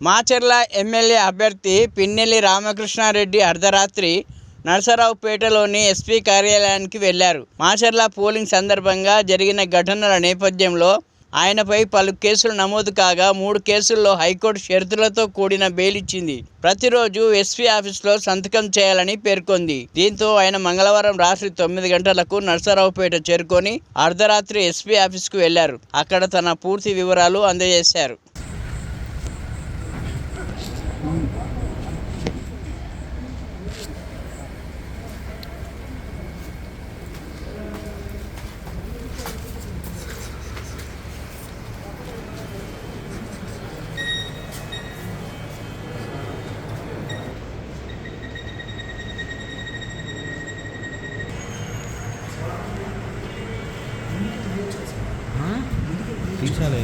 Macherla MLA అభ్యర్థి పిన్నెల్లి రామకృష్ణారెడ్డి అర్ధరాత్రి నరసరావుపేటలోని SP కార్యాలయానికి వెళ్ళారు మాచర్ల పోలింగ్ సందర్భంగా జరిగిన ఘటనల నేపథ్యంలో ఆయనపై పలు కేసులు నమోదు కాగా మూడు కేసుల్లో హైకోర్టు షరతులతో కూడిన బెయిల్ ఇచ్చింది. ప్రతిరోజు ఎస్పీ ఆఫీసులో సంతకం చేయాలని పేర్కొంది. దీంతో ఆయన మంగళవారం రాత్రి తొమ్మిది గంటలకు నరసరావుపేట చేరుకొని అర్ధరాత్రి ఎస్పీ ఆఫీస్కు వెళ్ళారు అక్కడ తన పూర్తి వివరాలు అందజేశారు. तीन साल